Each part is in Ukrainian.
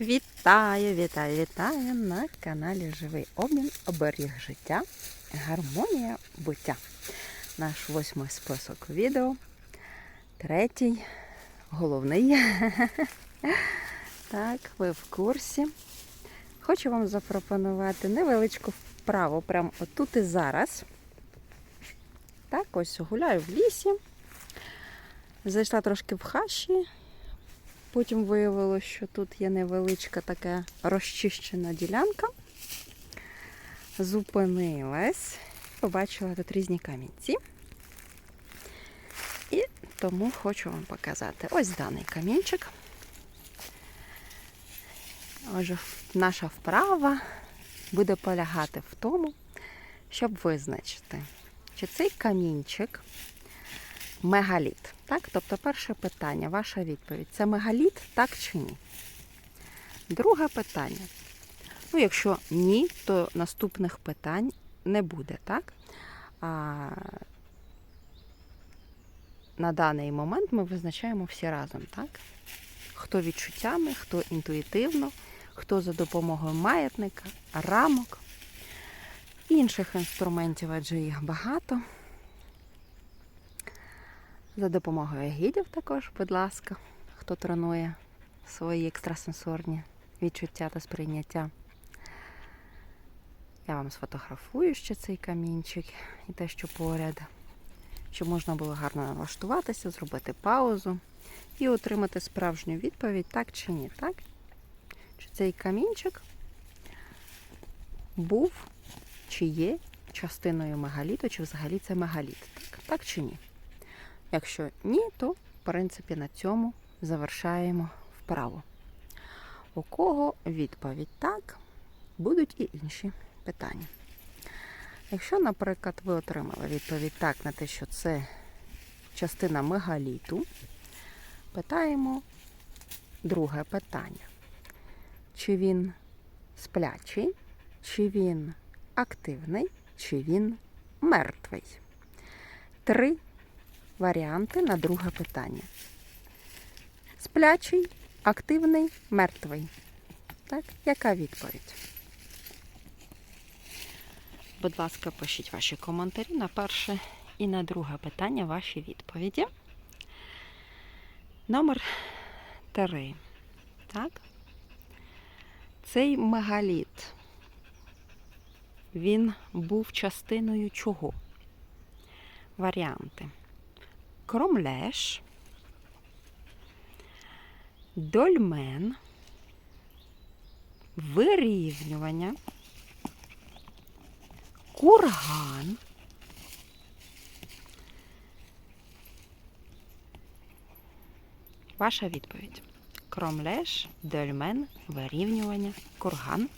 Вітаю, вітаю, вітаю на каналі Живий обмін, оберіг життя, гармонія буття. Наш восьмий список відео. Третій, головний. Так, ви в курсі. Хочу вам запропонувати невеличку вправу прямо отут і зараз. Так, ось гуляю в лісі. Зайшла трошки в хащі, Потім виявилося, що тут є невеличка така розчищена ділянка. Зупинилась, побачила тут різні камінці. І тому хочу вам показати ось даний камінчик. Отже, наша вправа буде полягати в тому, щоб визначити, чи цей камінчик мегаліт. Так? Тобто перше питання, ваша відповідь це мегаліт, так чи ні? Друге питання. Ну, якщо ні, то наступних питань не буде, так? А на даний момент ми визначаємо всі разом, так? Хто відчуттями, хто інтуїтивно, хто за допомогою маятника, рамок, інших інструментів, адже їх багато. За допомогою гідів також, будь ласка, хто тренує свої екстрасенсорні відчуття та сприйняття. Я вам сфотографую ще цей камінчик і те, що поряд, щоб можна було гарно налаштуватися, зробити паузу і отримати справжню відповідь, так чи ні, так? Чи цей камінчик був чи є частиною мегаліту, чи взагалі це мегаліт, так, так чи ні? Якщо ні, то в принципі на цьому завершаємо вправу. У кого відповідь так, будуть і інші питання. Якщо, наприклад, ви отримали відповідь так на те, що це частина мегаліту, питаємо друге питання. Чи він сплячий, чи він активний, чи він мертвий? Три варіанти на друге питання. Сплячий, активний, мертвий. Так, яка відповідь? Будь ласка, пишіть ваші коментарі на перше і на друге питання ваші відповіді. Номер три. Так? Цей мегаліт. Він був частиною чого? Варіанти кромлеш, дольмен, вирівнювання, курган, Ваша відповідь. Кромлеш, дольмен, вирівнювання, курган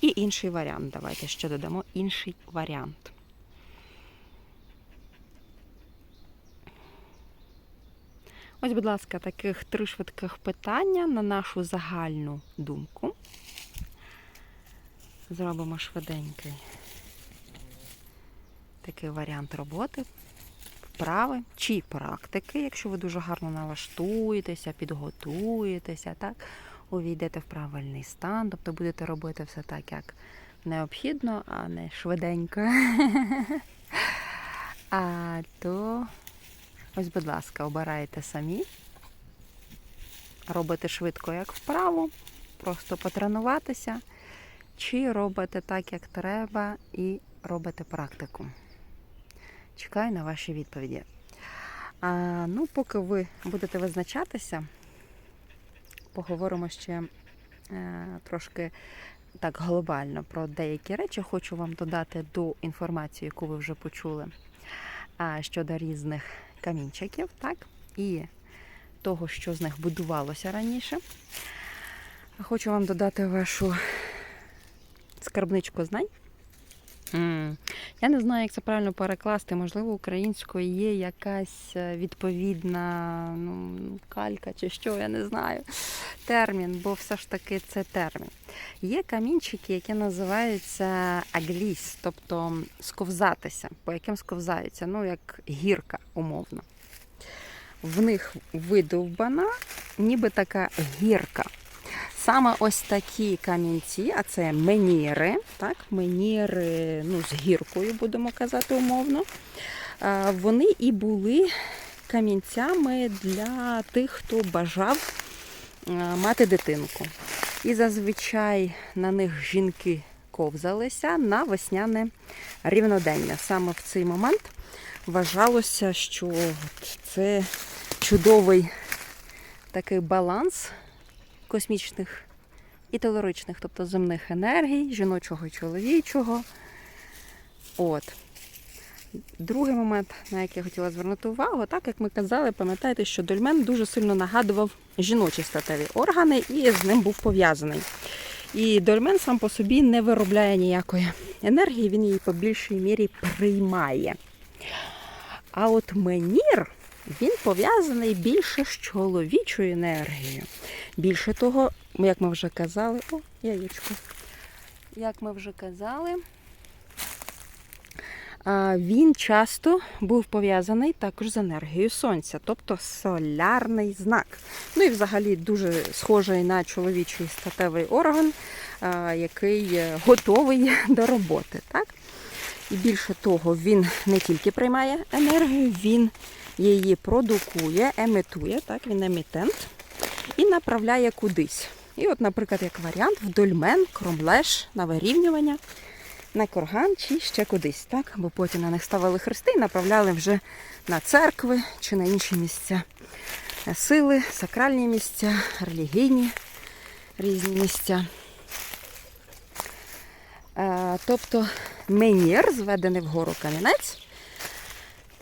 і інший варіант. Давайте ще додамо інший варіант. Ось, будь ласка, таких три швидких питання на нашу загальну думку. Зробимо швиденький такий варіант роботи, вправи чи практики, якщо ви дуже гарно налаштуєтеся, підготуєтеся, так, увійдете в правильний стан, тобто будете робити все так, як необхідно, а не швиденько. А то Ось, будь ласка, обирайте самі. Робите швидко, як вправо, просто потренуватися, чи робите так, як треба, і робите практику. Чекаю на ваші відповіді. А, Ну, поки ви будете визначатися, поговоримо ще е, трошки так глобально про деякі речі. Хочу вам додати до інформації, яку ви вже почули щодо різних камінчиків, так? І того, що з них будувалося раніше. Хочу вам додати вашу скарбничку знань. Я не знаю, як це правильно перекласти. Можливо, українською є якась е, відповідна ну, калька чи що, я не знаю. Термін, бо все ж таки це термін. Є камінчики, які називаються агліс, тобто сковзатися, по яким сковзаються, ну, як гірка, умовно. В них видовбана, ніби така гірка. саме ось такі камінці, а це меніри, так, меніри ну, з гіркою, будемо казати умовно. Вони і були камінцями для тих, хто бажав мати дитинку. І зазвичай на них жінки ковзалися на весняне рівнодення. Саме в цей момент вважалося, що це чудовий такий баланс космічних і телоричних, тобто земних енергій, жіночого і чоловічого. От. Другий момент, на який я хотіла звернути увагу, так як ми казали, пам'ятаєте, що дольмен дуже сильно нагадував жіночі статеві органи і з ним був пов'язаний. І дольмен сам по собі не виробляє ніякої енергії, він її по більшій мірі приймає. А от менір, він пов'язаний більше з чоловічою енергією. Більше того, як ми вже казали, о, яєчко. Як ми вже казали, він часто був пов'язаний також з енергією сонця, тобто солярний знак. Ну і взагалі дуже схожий на чоловічий статевий орган, який готовий до роботи. Так? І більше того, він не тільки приймає енергію, він її продукує, емітує, так, він емітент і направляє кудись. І от, наприклад, як варіант, в дольмен, кромлеш на вирівнювання, на корган чи ще кудись, так? Бо потім на них ставили хрести і направляли вже на церкви чи на інші місця сили, сакральні місця, релігійні різні місця. Е, Тобто менір, зведений вгору камінець,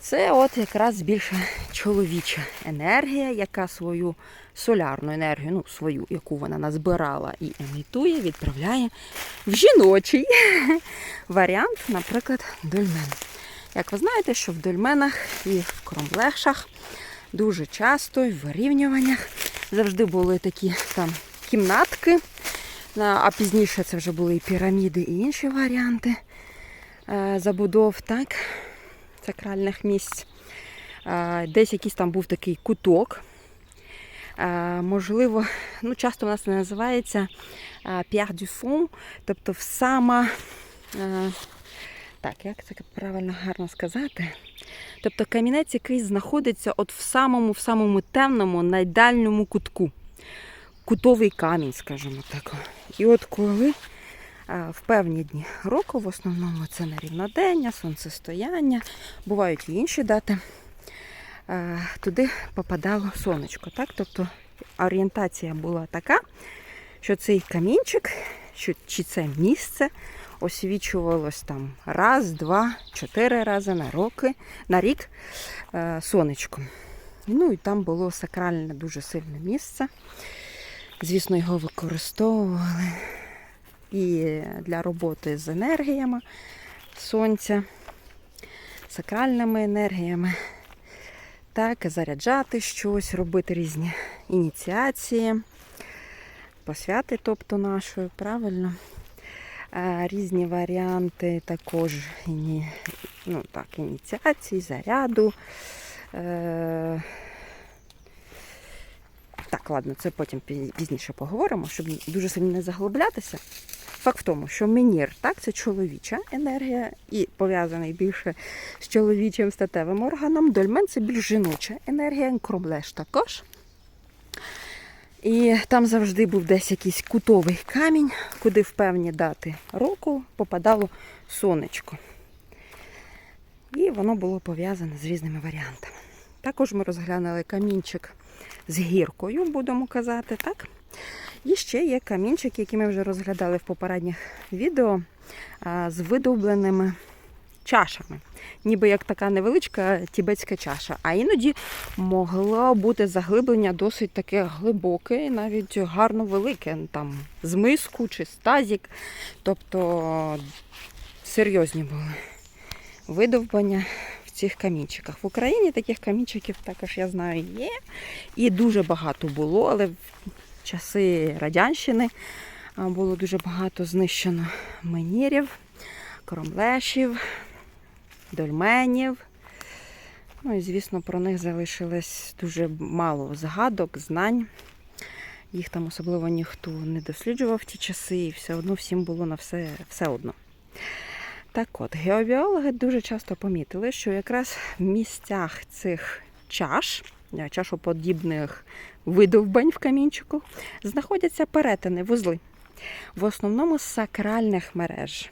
це от якраз більше чоловіча енергія, яка свою солярну енергію, ну свою, яку вона назбирала і емітує, відправляє в жіночий варіант, наприклад, дольмен. Як ви знаєте, що в дольменах і в кромлешах дуже часто в вирівнюваннях завжди були такі там кімнатки, а пізніше це вже були і піраміди, і інші варіанти е, забудов, так, сакральних місць. Десь якийсь там був такий куток. Можливо, ну часто у нас це називається Pierre du fond, тобто в сама. Так, як це правильно гарно сказати? Тобто камінець, який знаходиться от в самому, в самому темному, найдальньому кутку. Кутовий камінь, скажімо так. І от коли в певні дні року, в основному це на рівнодення, сонцестояння, бувають і інші дати, туди попадало сонечко. Так? Тобто орієнтація була така, що цей камінчик, що, чи це місце освічувалось там раз, два, чотири рази на, роки, на рік е, сонечком. Ну і там було сакральне дуже сильне місце. Звісно, його використовували і для роботи з енергіями сонця, сакральними енергіями. Так, заряджати щось, робити різні ініціації, посвяти, тобто нашої, правильно. Е, Різні варіанти також ну, так, ініціації, заряду. Е, так, ладно, це потім пізніше поговоримо, щоб дуже сильно не заглублятися. Факт в тому, що менір, так, це чоловіча енергія і пов'язаний більше з чоловічим статевим органом. Дольмен це більш жіноча енергія, кромлеш також. І там завжди був десь якийсь кутовий камінь, куди в певні дати року попадало сонечко. І воно було пов'язане з різними варіантами. Також ми розглянули камінчик з гіркою, будемо казати, так? І ще є камінчик, який ми вже розглядали в попередніх відео з видовбленими чашами. Ніби як така невеличка тібетська чаша. А іноді могло бути заглиблення досить таке глибоке, навіть гарно велике, там з миску чи з тазік. Тобто серйозні були видовбання в цих камінчиках. В Україні таких камінчиків також, я знаю, є. І дуже багато було, але часи Радянщини було дуже багато знищено менірів, кромлешів, дольменів. Ну і, звісно, про них залишилось дуже мало згадок, знань. Їх там особливо ніхто не досліджував ті часи, і все одно всім було на все, все одно. Так от, геобіологи дуже часто помітили, що якраз в місцях цих чаш, чашоподібних видовбань в камінчику, знаходяться перетини, вузли. В основному з сакральних мереж,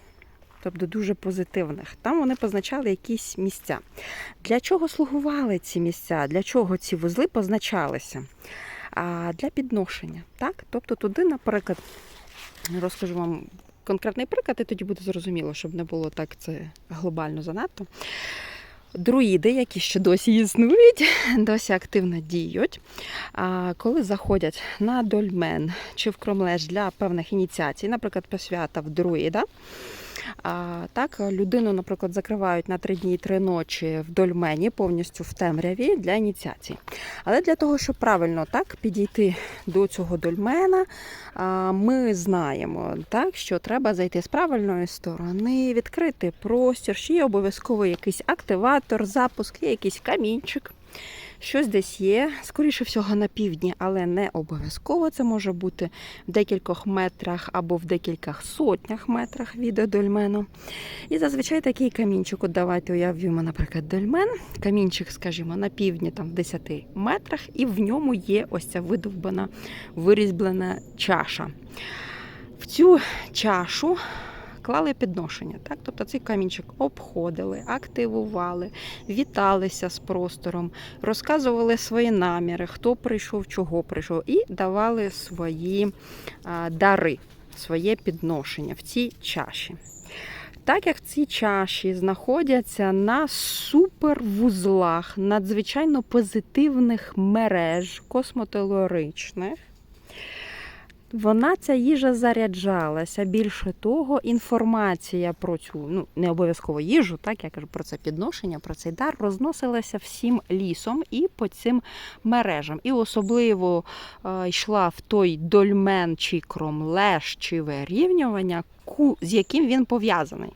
тобто дуже позитивних. Там вони позначали якісь місця. Для чого слугували ці місця? Для чого ці вузли позначалися? А для підношення. Так? Тобто туди, наприклад, розкажу вам конкретний приклад, і тоді буде зрозуміло, щоб не було так це глобально занадто. Друїди, які ще досі існують, досі активно діють. Коли заходять на дольмен чи в кромлеж для певних ініціацій, наприклад, посвята в друїда, так, людину, наприклад, закривають на три дні і три ночі в дольмені, повністю в темряві для ініціації. Але для того, щоб правильно так підійти до цього дольмена, ми знаємо, так, що треба зайти з правильної сторони, відкрити простір, ще є обов'язково якийсь активатор, запуск, є якийсь камінчик. Щось десь є, скоріше всього, на півдні, але не обов'язково. Це може бути в декількох метрах або в декількох сотнях метрах від дольмену. І зазвичай такий камінчик, от давайте уявімо, наприклад, дольмен. Камінчик, скажімо, на півдні, там в 10 метрах, і в ньому є ось ця видовбана, вирізблена чаша. В цю чашу клали підношення. Так? Тобто цей камінчик обходили, активували, віталися з простором, розказували свої наміри, хто прийшов, чого прийшов, і давали свої дари, своє підношення в цій чаші. Так як ці чаші знаходяться на супервузлах надзвичайно позитивних мереж космотелоричних, вона ця їжа заряджалася. Більше того, інформація про цю, ну не обов'язково їжу, так я кажу про це підношення, про цей дар розносилася всім лісом і по цим мережам. І особливо е, йшла в той дольмен чи кромлеш, чи вирівнювання, з яким він пов'язаний.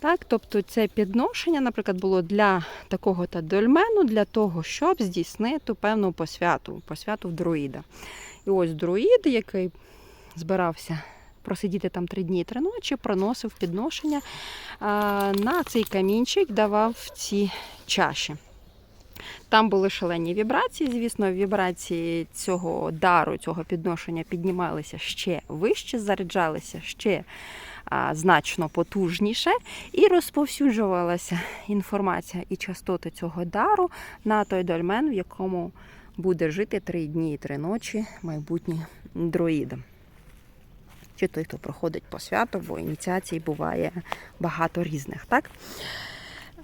Так, тобто це підношення, наприклад, було для такого та дольмену, для того, щоб здійснити певну посвяту, посвяту в друїда. І ось друїд, який збирався просидіти там три дні і три ночі, проносив підношення на цей камінчик, давав ці чаші. Там були шалені вібрації, звісно, вібрації цього дару, цього підношення піднімалися ще вище, заряджалися ще а, значно потужніше, і розповсюджувалася інформація і частоти цього дару на той дольмен, в якому буде жити три дні і три ночі майбутній друїд. Чи той, хто проходить по святу, бо ініціацій буває багато різних. так?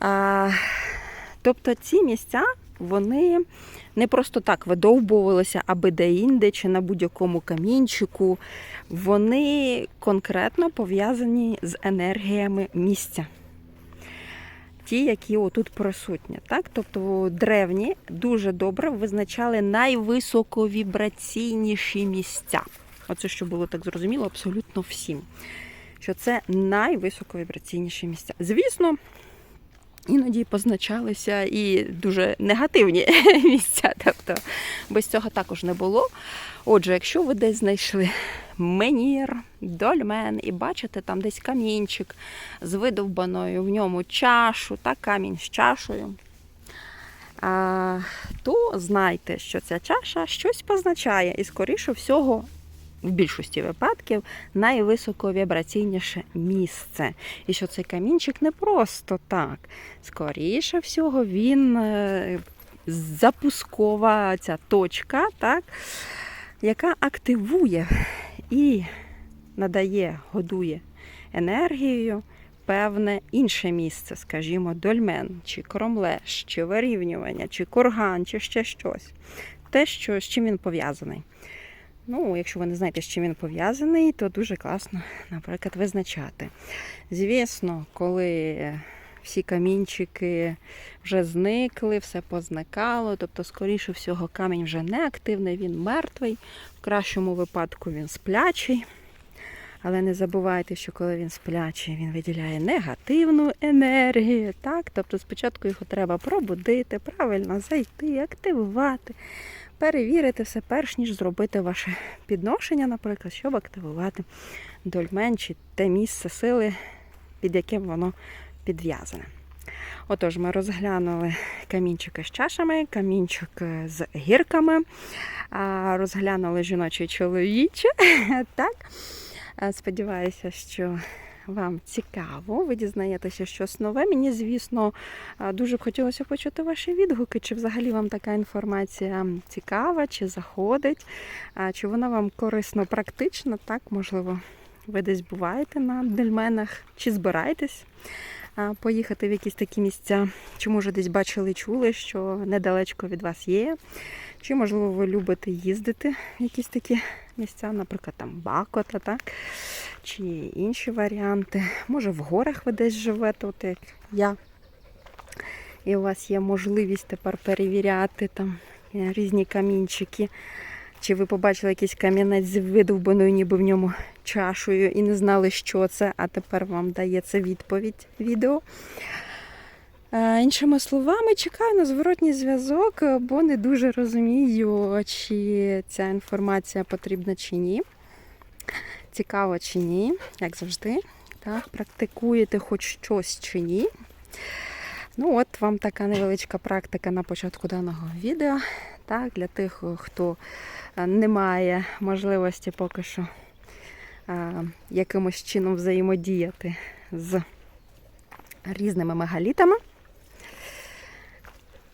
А, тобто ці місця, вони не просто так видовбувалися, аби де-інде чи на будь-якому камінчику. Вони конкретно пов'язані з енергіями місця ті, які отут присутні. Так? Тобто древні дуже добре визначали найвисоковібраційніші місця. Оце що було так зрозуміло абсолютно всім. Що це найвисоковібраційніші місця. Звісно, іноді позначалися і дуже негативні місця. Тобто без цього також не було. Отже, якщо ви десь знайшли менір, дольмен, і бачите там десь камінчик з видовбаною в ньому чашу, та камінь з чашою, то знайте, що ця чаша щось позначає, і, скоріше всього, в більшості випадків найвисоковібраційніше місце. І що цей камінчик не просто так. Скоріше всього, він е, запускова ця точка, так, яка активує і надає, годує енергією певне інше місце, скажімо, дольмен, чи кромлеш, чи вирівнювання, чи курган, чи ще щось. Те, що, з чим він пов'язаний. Ну, якщо ви не знаєте, з чим він пов'язаний, то дуже класно, наприклад, визначати. Звісно, коли всі камінчики вже зникли, все позникало, тобто, скоріше всього, камінь вже не активний, він мертвий. В кращому випадку він сплячий. Але не забувайте, що коли він сплячий, він виділяє негативну енергію. Так? Тобто спочатку його треба пробудити, правильно зайти, активувати, перевірити все перш ніж зробити ваше підношення, наприклад, щоб активувати дольмен чи те місце сили, під яким воно підв'язане. Отож, ми розглянули камінчики з чашами, камінчик е, з гірками, розглянули жіноче і чоловіче. Так? Сподіваюся, що вам цікаво, ви дізнаєтеся щось нове. Мені, звісно, дуже б хотілося почути ваші відгуки, чи взагалі вам така інформація цікава, чи заходить, чи вона вам корисно практична, так, можливо, ви десь буваєте на дельменах, чи збираєтесь поїхати в якісь такі місця, чи може десь бачили, чули, що недалечко від вас є. Чи, можливо, ви любите їздити в якісь такі місця, наприклад, там Бакота, так? Чи інші варіанти. Може, в горах ви десь живете, от як я. І у вас є можливість тепер перевіряти там е, різні камінчики. Чи ви побачили якийсь камінець з видовбаною, ніби в ньому чашею, і не знали, що це, а тепер вам дається відповідь відео. Е, Іншими словами, чекаю на зворотній зв'язок, бо не дуже розумію, чи ця інформація потрібна чи ні. Цікаво чи ні, як завжди. Так, практикуєте хоч щось чи ні. Ну, от вам така невеличка практика на початку даного відео. Так, для тих, хто е, не має можливості поки що е, якимось чином взаємодіяти з різними мегалітами.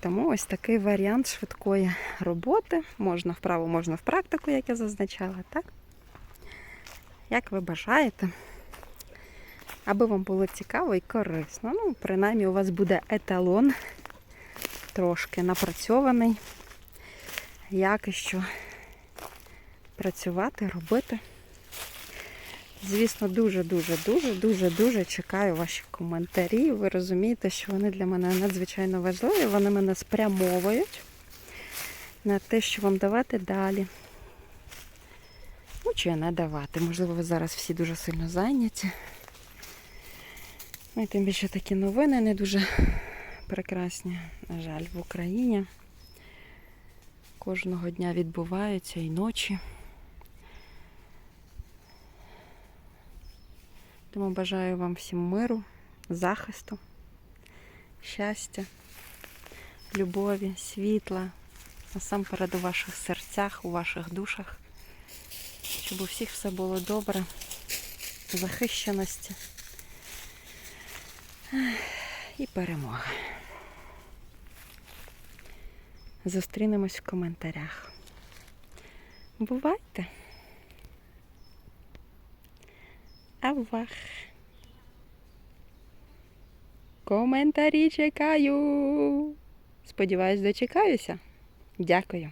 Тому ось такий варіант швидкої роботи. Можна вправо, можна в практику, як я зазначала, так? Як ви бажаєте, аби вам було цікаво і корисно. Ну, принаймні, у вас буде еталон трошки напрацьований, як і що працювати, робити. Звісно, дуже-дуже, дуже, дуже, дуже чекаю ваші коментарі. Ви розумієте, що вони для мене надзвичайно важливі. Вони мене спрямовують на те, що вам давати далі. Ну, чи не давати. Можливо, ви зараз всі дуже сильно зайняті. Ну і тим більше такі новини не дуже прекрасні, на жаль, в Україні. Кожного дня відбуваються і ночі. Тому бажаю вам всім миру, захисту, щастя, любові, світла, насамперед у ваших серцях, у ваших душах, щоб у всіх все було добре, захищеності і перемога. Зустрінемось в коментарях. Бувайте! Авах. Коментарі чекаю. Сподіваюсь, дочекаюся. Дякую.